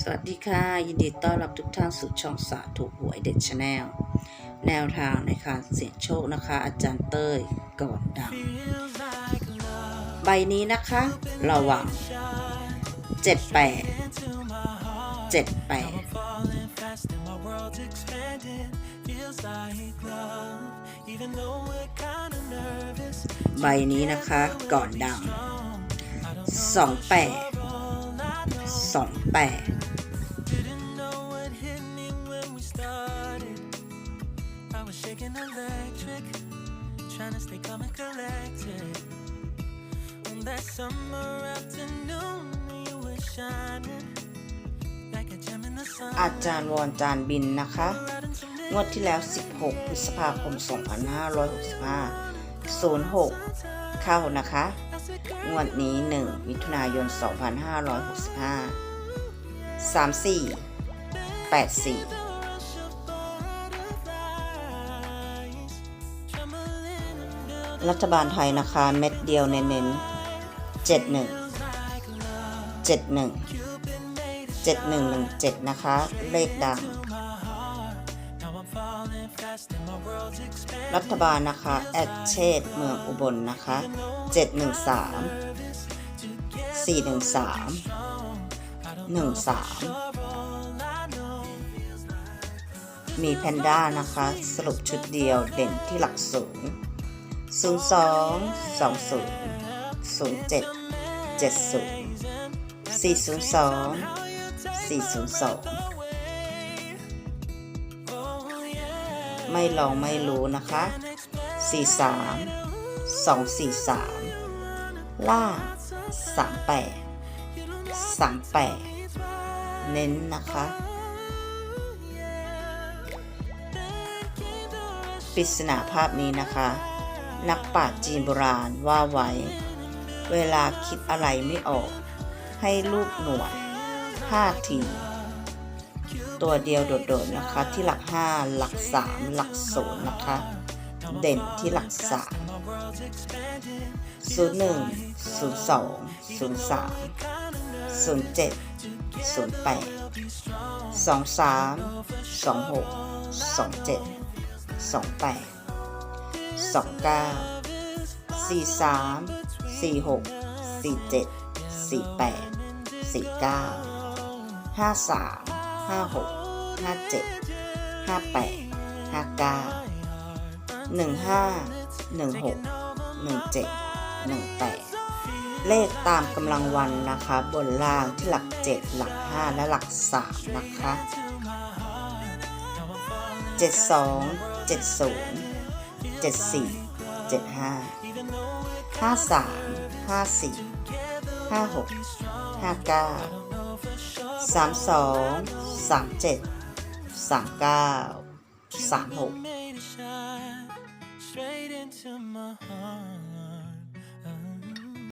สวัสดีค่ะ ยินดีต้อนรับทุกท่านสู่ช่องสาถูกหวยเด็ดชาแนลแนวทางในการเสี่ยงโชคนะคะ อาจารย์เต้ยก่อนดัง ใบนี้นะคะ ระหว่าง78 78 ใบนี้นะคะก่อนดัง 28 28 I was shaking electric, trying to stay calm and collected. On that summer afternoon, you were shining อาจารย์วอนจานบินนะคะ งวดที่แล้ว 16 พฤษภาคม 2565 06 เข้านะคะ งวดนี้ 1 มิถุนายน 2565 34 84 รัฐบาลไทยนะคะ เม็ดเดียวเน้นๆเจ็ดหนึ่งเจ็ดหนึ่งเจ็ดหนึ่งหนึ่งเจ็ดนะคะ เลขดัง รัฐบาลนะคะ แอดเชดเมืองอุบลนนะคะเจ็ดหนึ่งสามสี่หนึ่งสามหนึ่งสามมีแพนด้านะคะ สรุปชุดเดียวเด่นที่หลักสูง 02 20 07 70 402 402ไม่ลองไม่รู้นะคะ 43 243 ล่า 38 38 เน้นนะคะ ปริศนาภาพนี้นะคะ นักปราชญ์จีนโบราณว่าไว้ เวลาคิดอะไรไม่ออก ให้ลูกหนวดห้าที ตัวเดียวโดดๆนะคะที่หลัก 5 หลัก 3 หลักศูนย์นะคะ เด่นที่หลัก3 01 02 03 07 08 23 26 27 28 29 43 46 47 48 49 53 56 57 58 59 15 16 17 18เจ็ดสองแปด เลขตามกำลังวันนะคะ บนล่างที่หลัก 7 หลัก 5 และหลัก 3 นะคะ 72 70 74 75 53 54 56 59 32 37 39 36